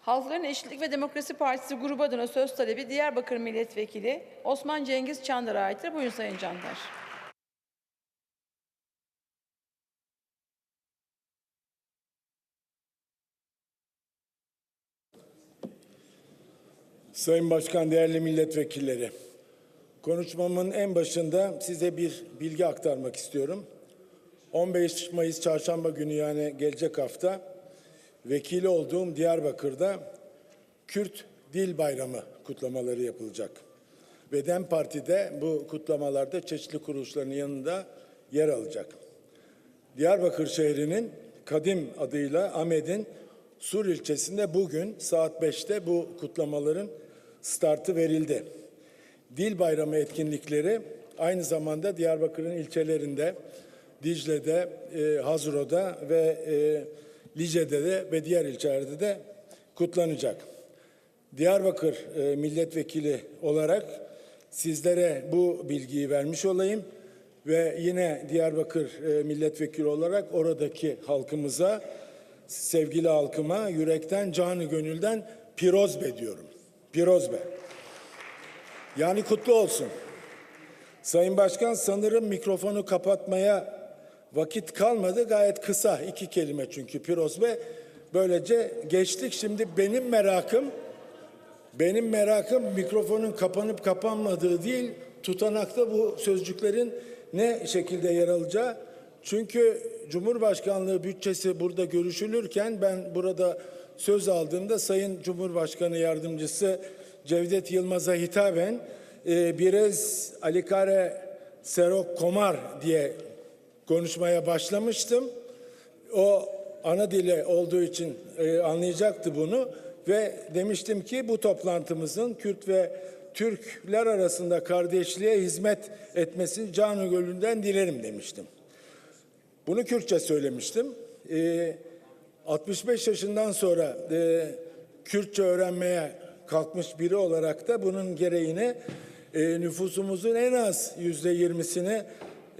Halkların Eşitlik ve Demokrasi Partisi grubu adına söz talebi Diyarbakır Milletvekili Osman Cengiz Çandar'a aittir. Buyurun Sayın Çandar. Sayın Başkan, değerli milletvekilleri. Konuşmamın en başında size bir bilgi aktarmak istiyorum. 15 Mayıs Çarşamba günü yani gelecek hafta vekili olduğum Diyarbakır'da Kürt Dil Bayramı kutlamaları yapılacak. Ve DEM Parti de bu kutlamalarda çeşitli kuruluşların yanında yer alacak. Diyarbakır şehrinin Kadim adıyla Ahmet'in Sur ilçesinde bugün saat 5'te bu kutlamaların startı verildi. Dil Bayramı etkinlikleri aynı zamanda Diyarbakır'ın ilçelerinde, Dicle'de, e, Hazro'da ve e, Lice'de de ve diğer ilçelerde de kutlanacak. Diyarbakır e, milletvekili olarak sizlere bu bilgiyi vermiş olayım ve yine Diyarbakır e, milletvekili olarak oradaki halkımıza, sevgili halkıma yürekten, canı gönülden pirozbe diyorum. Pirozbe. Yani kutlu olsun. Sayın Başkan sanırım mikrofonu kapatmaya vakit kalmadı. Gayet kısa iki kelime çünkü pirozbe. Böylece geçtik. Şimdi benim merakım benim merakım mikrofonun kapanıp kapanmadığı değil, tutanakta bu sözcüklerin ne şekilde yer alacağı. Çünkü Cumhurbaşkanlığı bütçesi burada görüşülürken ben burada söz aldığımda Sayın Cumhurbaşkanı Yardımcısı Cevdet Yılmaz'a hitaben e, Birez Alikare Serok Komar diye konuşmaya başlamıştım. O ana dili olduğu için e, anlayacaktı bunu ve demiştim ki bu toplantımızın Kürt ve Türkler arasında kardeşliğe hizmet etmesini canı gönülden dilerim demiştim. Bunu Kürtçe söylemiştim. E, 65 yaşından sonra e, Kürtçe öğrenmeye kalkmış biri olarak da bunun gereğini e, nüfusumuzun en az yüzde yirmisini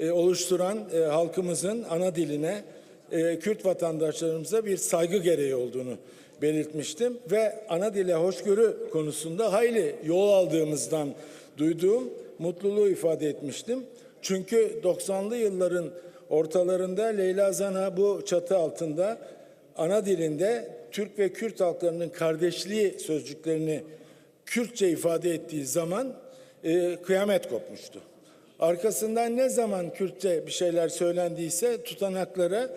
e, oluşturan e, halkımızın ana diline e, Kürt vatandaşlarımıza bir saygı gereği olduğunu belirtmiştim ve ana dile hoşgörü konusunda hayli yol aldığımızdan duyduğum mutluluğu ifade etmiştim. Çünkü 90'lı yılların ortalarında Leyla Zana bu çatı altında ana dilinde Türk ve Kürt halklarının kardeşliği sözcüklerini Kürtçe ifade ettiği zaman e, kıyamet kopmuştu. Arkasından ne zaman Kürtçe bir şeyler söylendiyse tutanaklara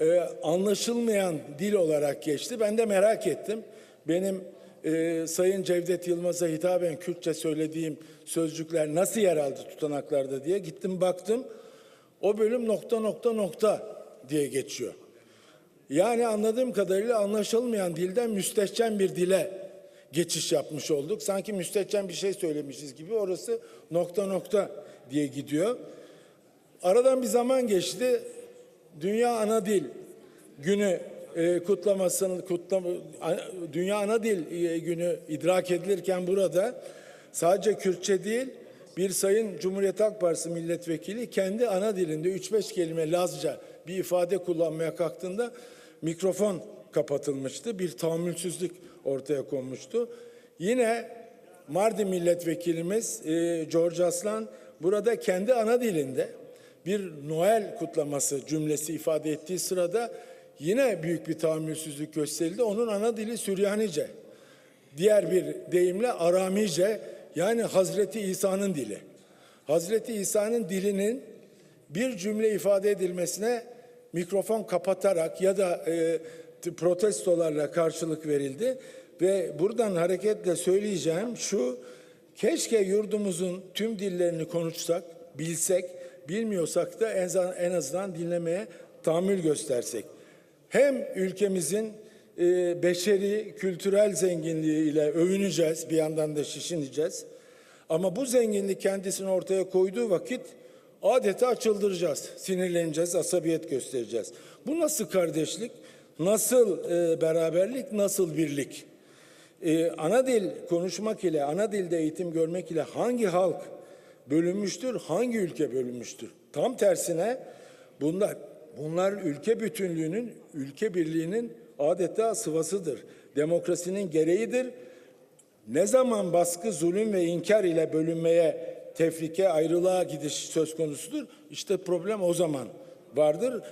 e, anlaşılmayan dil olarak geçti. Ben de merak ettim. Benim e, Sayın Cevdet Yılmaz'a hitaben Kürtçe söylediğim sözcükler nasıl yer aldı tutanaklarda diye gittim baktım. O bölüm nokta nokta nokta diye geçiyor. Yani anladığım kadarıyla anlaşılmayan dilden müstehcen bir dile geçiş yapmış olduk. Sanki müstehcen bir şey söylemişiz gibi orası nokta nokta diye gidiyor. Aradan bir zaman geçti. Dünya Ana Dil Günü e, kutlamasını kutlama, Dünya Ana Dil e, Günü idrak edilirken burada sadece Kürtçe değil bir sayın Cumhuriyet Halk Partisi milletvekili kendi ana dilinde 3-5 kelime Lazca bir ifade kullanmaya kalktığında mikrofon kapatılmıştı. Bir tahammülsüzlük ortaya konmuştu. Yine Mardin milletvekilimiz e, George Aslan burada kendi ana dilinde bir Noel kutlaması cümlesi ifade ettiği sırada yine büyük bir tahammülsüzlük gösterildi. Onun ana dili Süryanice. Diğer bir deyimle Aramice yani Hazreti İsa'nın dili. Hazreti İsa'nın dilinin bir cümle ifade edilmesine mikrofon kapatarak ya da e, protestolarla karşılık verildi ve buradan hareketle söyleyeceğim şu keşke yurdumuzun tüm dillerini konuşsak, bilsek, bilmiyorsak da en en azından dinlemeye tahammül göstersek. Hem ülkemizin e, beşeri, kültürel zenginliğiyle övüneceğiz, bir yandan da şişineceğiz. Ama bu zenginlik kendisini ortaya koyduğu vakit adeta çıldıracağız, sinirleneceğiz, asabiyet göstereceğiz. Bu nasıl kardeşlik, nasıl e, beraberlik, nasıl birlik? E, ana dil konuşmak ile, ana dilde eğitim görmek ile hangi halk bölünmüştür, hangi ülke bölünmüştür? Tam tersine bunlar bunlar ülke bütünlüğünün, ülke birliğinin adeta sıvasıdır. Demokrasinin gereğidir. Ne zaman baskı, zulüm ve inkar ile bölünmeye, tefrike, ayrılığa gidiş söz konusudur? İşte problem o zaman vardır.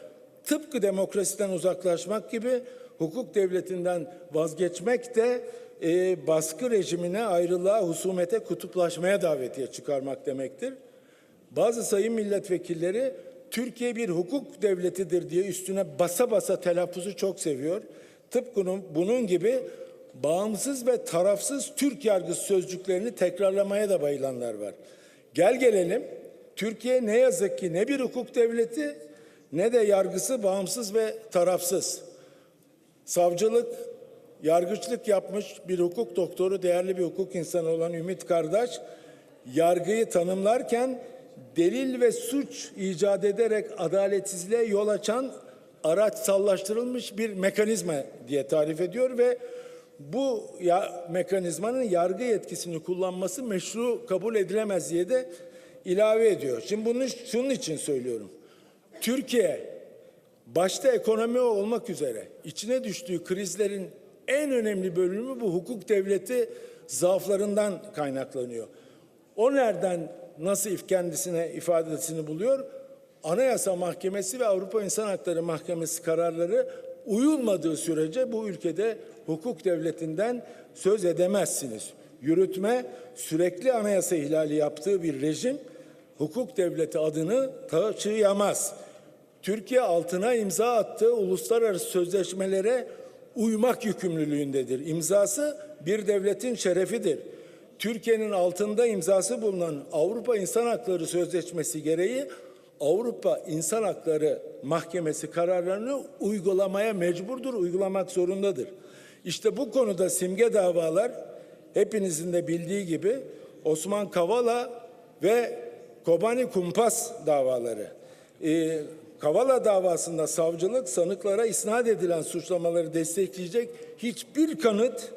Tıpkı demokrasiden uzaklaşmak gibi hukuk devletinden vazgeçmek de e, baskı rejimine, ayrılığa, husumete, kutuplaşmaya davetiye çıkarmak demektir. Bazı sayın milletvekilleri Türkiye bir hukuk devletidir diye üstüne basa basa telaffuzu çok seviyor. Tıpkı bunun- gibi bağımsız ve tarafsız Türk yargısı sözcüklerini tekrarlamaya da bayılanlar var. Gel gelelim Türkiye ne yazık ki ne bir hukuk devleti ne de yargısı bağımsız ve tarafsız. Savcılık, yargıçlık yapmış bir hukuk doktoru, değerli bir hukuk insanı olan Ümit Kardeş, yargıyı tanımlarken delil ve suç icat ederek adaletsizliğe yol açan araçsallaştırılmış bir mekanizma diye tarif ediyor ve bu ya, mekanizmanın yargı yetkisini kullanması meşru kabul edilemez diye de ilave ediyor. Şimdi bunu şunun için söylüyorum. Türkiye başta ekonomi olmak üzere içine düştüğü krizlerin en önemli bölümü bu hukuk devleti zaaflarından kaynaklanıyor. O nereden nasıl kendisine ifadesini buluyor? Anayasa Mahkemesi ve Avrupa İnsan Hakları Mahkemesi kararları uyulmadığı sürece bu ülkede hukuk devletinden söz edemezsiniz. Yürütme sürekli anayasa ihlali yaptığı bir rejim hukuk devleti adını taşıyamaz. Türkiye altına imza attığı uluslararası sözleşmelere uymak yükümlülüğündedir. İmzası bir devletin şerefidir. Türkiye'nin altında imzası bulunan Avrupa İnsan Hakları Sözleşmesi gereği Avrupa İnsan Hakları Mahkemesi kararlarını uygulamaya mecburdur, uygulamak zorundadır. İşte bu konuda simge davalar hepinizin de bildiği gibi Osman Kavala ve Kobani Kumpas davaları. Ee, Kavala davasında savcılık sanıklara isnat edilen suçlamaları destekleyecek hiçbir kanıt,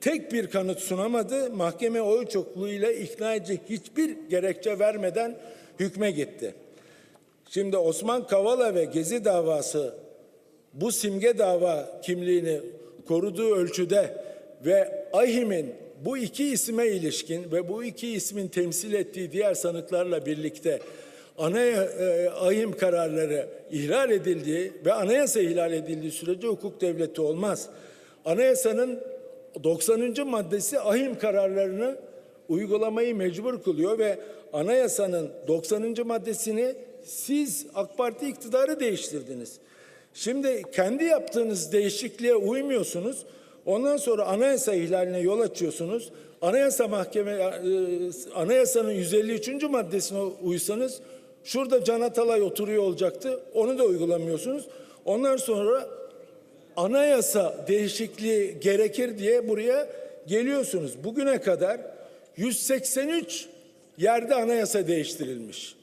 tek bir kanıt sunamadı. Mahkeme oy çokluğuyla ikna edici hiçbir gerekçe vermeden hükme gitti. Şimdi Osman Kavala ve Gezi davası bu simge dava kimliğini koruduğu ölçüde ve AİHM'in bu iki isme ilişkin ve bu iki ismin temsil ettiği diğer sanıklarla birlikte ana e, kararları ihlal edildiği ve anayasa ihlal edildiği sürece hukuk devleti olmaz. Anayasanın 90. maddesi AİHM kararlarını uygulamayı mecbur kılıyor ve anayasanın 90. maddesini siz AK Parti iktidarı değiştirdiniz. Şimdi kendi yaptığınız değişikliğe uymuyorsunuz. Ondan sonra anayasa ihlaline yol açıyorsunuz. Anayasa mahkeme e, anayasanın 153. maddesine uysanız şurada Can Atalay oturuyor olacaktı. Onu da uygulamıyorsunuz. Ondan sonra anayasa değişikliği gerekir diye buraya geliyorsunuz. Bugüne kadar 183 yerde anayasa değiştirilmiş.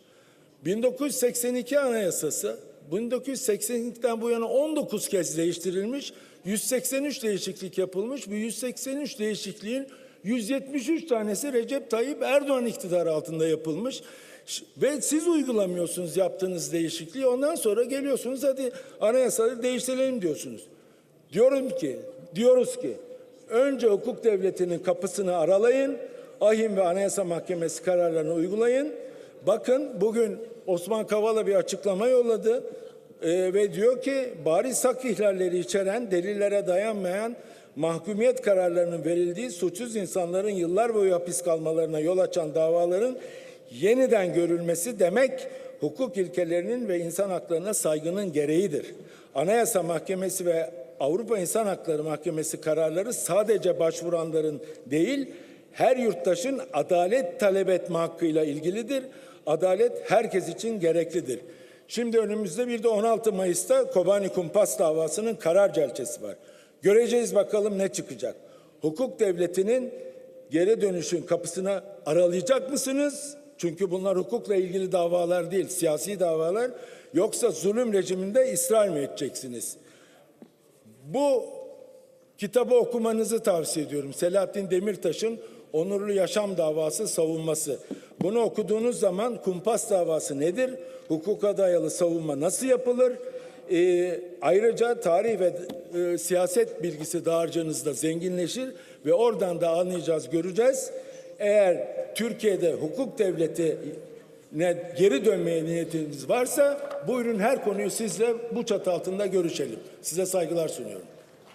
1982 Anayasası 1982'den bu yana 19 kez değiştirilmiş. 183 değişiklik yapılmış. Bu 183 değişikliğin 173 tanesi Recep Tayyip Erdoğan iktidarı altında yapılmış. Ve siz uygulamıyorsunuz yaptığınız değişikliği. Ondan sonra geliyorsunuz hadi anayasaları değiştirelim diyorsunuz. Diyorum ki, diyoruz ki önce hukuk devletinin kapısını aralayın. Ahim ve Anayasa Mahkemesi kararlarını uygulayın. Bakın bugün Osman Kavala bir açıklama yolladı Ee, ve diyor ki bariz hak ihlalleri içeren delillere dayanmayan mahkumiyet kararlarının verildiği suçsuz insanların yıllar boyu hapis kalmalarına yol açan davaların yeniden görülmesi demek hukuk ilkelerinin ve insan haklarına saygının gereğidir. Anayasa Mahkemesi ve Avrupa İnsan Hakları Mahkemesi kararları sadece başvuranların değil, her yurttaşın adalet talep etme hakkıyla ilgilidir. Adalet herkes için gereklidir. Şimdi önümüzde bir de 16 Mayıs'ta Kobani Kumpas davasının karar celçesi var. Göreceğiz bakalım ne çıkacak. Hukuk devletinin geri dönüşün kapısına aralayacak mısınız? Çünkü bunlar hukukla ilgili davalar değil, siyasi davalar. Yoksa zulüm rejiminde ısrar mı edeceksiniz? Bu kitabı okumanızı tavsiye ediyorum. Selahattin Demirtaş'ın Onurlu Yaşam Davası savunması. Bunu okuduğunuz zaman kumpas davası nedir? Hukuka dayalı savunma nasıl yapılır? Ee, ayrıca tarih ve e, siyaset bilgisi dağarcığınızda zenginleşir ve oradan da anlayacağız, göreceğiz. Eğer Türkiye'de hukuk devleti ne geri dönmeye niyetiniz varsa buyurun her konuyu sizle bu çatı altında görüşelim. Size saygılar sunuyorum.